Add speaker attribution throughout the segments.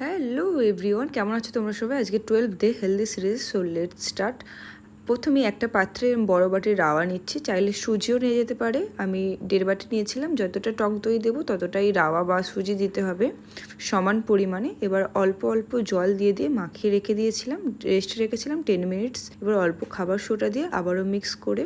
Speaker 1: Hello everyone কেমন আছো তোমরা সবাই? আজকে twelve day healthy series so let start প্রথমে একটা পাত্রে বড় বাটির রাওয়া নিচ্ছি। চাইলে সুজিও নিয়ে যেতে পারে। আমি দেড় বাটি নিয়েছিলাম। যতটা টক দই দেবো, ততটাই রাওয়া বা সুজি দিতে হবে সমান পরিমাণে। এবার অল্প অল্প জল দিয়ে দিয়ে মাখিয়ে রেখে দিয়েছিলাম। রেস্টে রেখেছিলাম টেন মিনিটস এবার অল্প খাবার সোটা দিয়ে আবারও মিক্স করে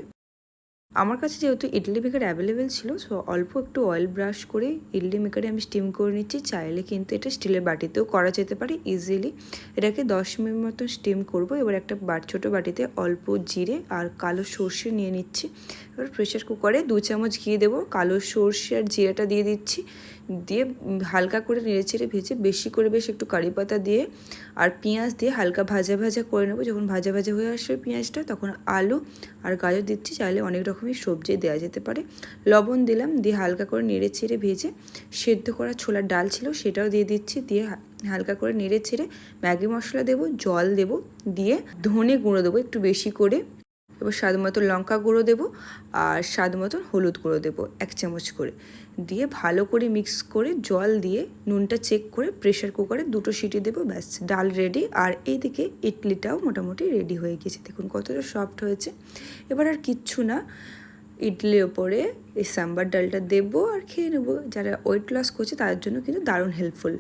Speaker 1: আমার কাছে যেহেতু ইডলি মেকার অ্যাভেলেবেল ছিল সো অল্প একটু অয়েল ব্রাশ করে ইডলি মেকারে আমি স্টিম করে নিচ্ছি। চাইলে কিন্তু এটা স্টিলের বাটিতেও করা যেতে পারে ইজিলি এটাকে দশ মিনিট মতো স্টিম করব। এবার একটা বাট ছোটো বাটিতে অল্প জিরে আর কালো সর্ষে নিয়ে নিচ্ছি। এবার প্রেশার কুকারে দু চামচ ঘি দেবো। কালো সর্ষে আর জিরাটা দিয়ে দিচ্ছি। দিয়ে হালকা করে নেড়ে চেড়ে ভেজে বেশি করে বেশ একটু কারি পাতা দিয়ে আর পেঁয়াজ দিয়ে হালকা ভাজা ভাজা করে নেব। যখন ভাজা ভাজা হয়ে আসবে পেঁয়াজটা, তখন আলু আর গাজর দিচ্ছি। চাইলে অনেক রকমের সবজি দেওয়া যেতে পারে। লবণ দিলাম, দিয়ে হালকা করে নেড়ে ছেড়ে ভেজে সেদ্ধ করা ছোলার ডাল ছিল সেটাও দিয়ে দিচ্ছি। দিয়ে হালকা করে নেড়ে ছেড়ে ম্যাগি মশলা দেবো, জল দেবো, দিয়ে ধনে গুঁড়ো দেবো একটু বেশি করে। এবার স্বাদ মতো লঙ্কা গুঁড়ো দেবো আর স্বাদ মতন হলুদ গুঁড়ো দেবো এক চামচ করে। দিয়ে ভালো করে মিক্স করে জল দিয়ে নুনটা চেক করে প্রেশার কুকারে দুটো সিটি দেবো, ব্যাস, ডাল রেডি আর এইদিকে ইডলিটাও মোটামুটি রেডি হয়ে গেছে। দেখুন কতটা সফট হয়েছে। এবার আর কিচ্ছু না ইডলির ওপরে এই সাম্বার ডালটা দেবো আর খেয়ে নেব। যারা ওয়েট লস করছে তাদের জন্য কিন্তু দারুণ হেল্পফুল